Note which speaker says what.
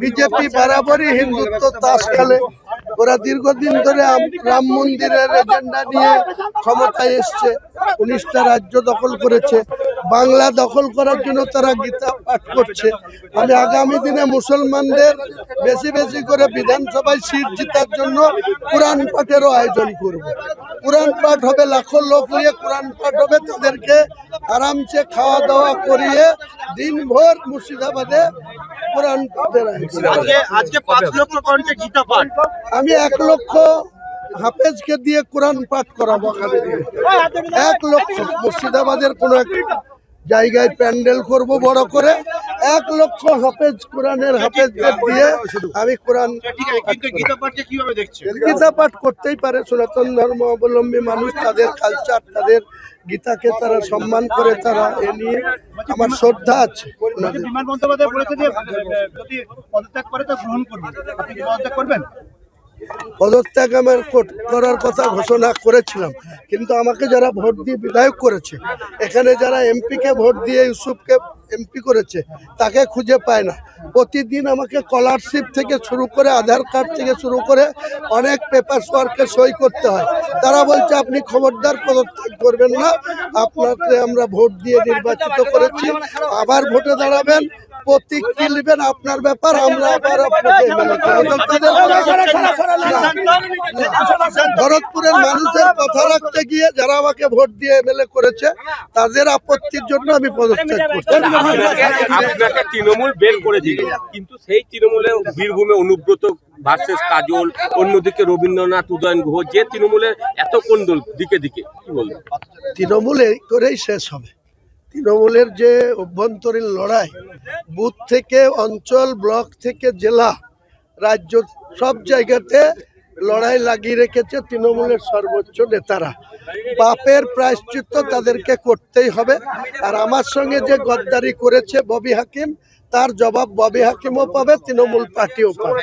Speaker 1: BJP বরাবরই হিন্দুত্ব তাস খেলে। ওরা দীর্ঘদিন ধরে রাম মন্দিরের এজেন্ডা নিয়ে ক্ষমতায় এসছে। উনিশটা রাজ্য দখল করেছে। বাংলা দখল করার জন্য তারা গীতা পাঠ করছে। আমি আগামী দিনে মুসলমানদের বেশি বেশি করে বিধানসভায় সিট জেতার জন্য কোরআন পাঠেরও আয়োজন করব। কোরআন পাঠ হবে লাখো লোক নিয়ে কোরআন পাঠ হবে তাদেরকে আরামসে খাওয়া দাওয়া করিয়ে দিনভর মুর্শিদাবাদে কোরআন পাঠের আয়োজন করব।
Speaker 2: আজকে আজকে পাঁচ লক্ষ কণ্ঠে গীতা পাঠ।
Speaker 1: আমি এক লক্ষ হাফেজকে দিয়ে কোরআন পাঠ করাবো এক লক্ষ। মুর্শিদাবাদের কোন এক জায়গায় প্যান্ডেল করব বড় করে। এক লক্ষ হাফেজ কোরআনের হাফেজদের দিয়ে আমি কোরআন
Speaker 2: কিন্তু গীতা পাঠকে কীভাবে দেখছে
Speaker 1: গীতা পাঠ করতেই পারে সনাতন ধর্ম অবলম্বী মানুষ তাদের কালচার তাদের গীতাকে তারা সম্মান করে তারা এ নিয়ে আমার শ্রদ্ধা আছে ওনাদের।
Speaker 2: বিমান বন্দ্যোপাধ্যায় বলেছে যে যদি পদত্যাগ করে তো গ্রহণ করবেন আপনি পদত্যাগ করবেন?
Speaker 1: পদত্যাগ আমার করার কথা ঘোষণা করেছিলাম কিন্তু আমাকে যারা ভোট দিয়ে বিধায়ক করেছে এখানে যারা এমপিকে ভোট দিয়ে ইউসুফকে এমপি করেছে, তাকে খুঁজে পায় না। প্রতিদিন আমাকে স্কলারশিপ থেকে শুরু করে আধার কার্ড থেকে শুরু করে অনেক পেপার ওয়ার্কে সই করতে হয়। তারা বলছে, আপনি খবরদার পদত্যাগ করবেন না। আপনাকে আমরা ভোট দিয়ে নির্বাচিত করেছি। আবার ভোটে দাঁড়াবেন। প্রতীক কি নেবেন আপনার ব্যাপার আমরা আবার ভরতপুরের মানুষের কথা রাখতে গিয়ে যারা আমাকে ভোট দিয়ে এমএলএ করেছে তাদের আপত্তির জন্য আমি পদত্যাগ করছি।
Speaker 3: আপনাকে তৃণমূল বের করে দিল কিন্তু সেই তৃণমূলে বীরভূমে অনুব্রত ভার্সেস কাজল অন্যদিকে রবীন্দ্রনাথ উদয়ন গুহ যে তৃণমূলের এত কোন্দল দিকে দিকে কি বলবেন?
Speaker 1: তৃণমূল এই করেই শেষ হবে। তৃণমূলের যে অভ্যন্তরীণ লড়াই, বুথ থেকে অঞ্চল, ব্লক থেকে জেলা, রাজ্য, সব জায়গাতে লড়াই লাগিয়ে রেখেছে তৃণমূলের সর্বোচ্চ নেতারা। পাপের প্রায়শ্চিত্ত তাদেরকে করতেই হবে। আর আমার সঙ্গে যে গদ্দারি করেছে ববি হাকিম, তার জবাব ববি হাকিমও পাবে, তৃণমূল পার্টিও পাবে।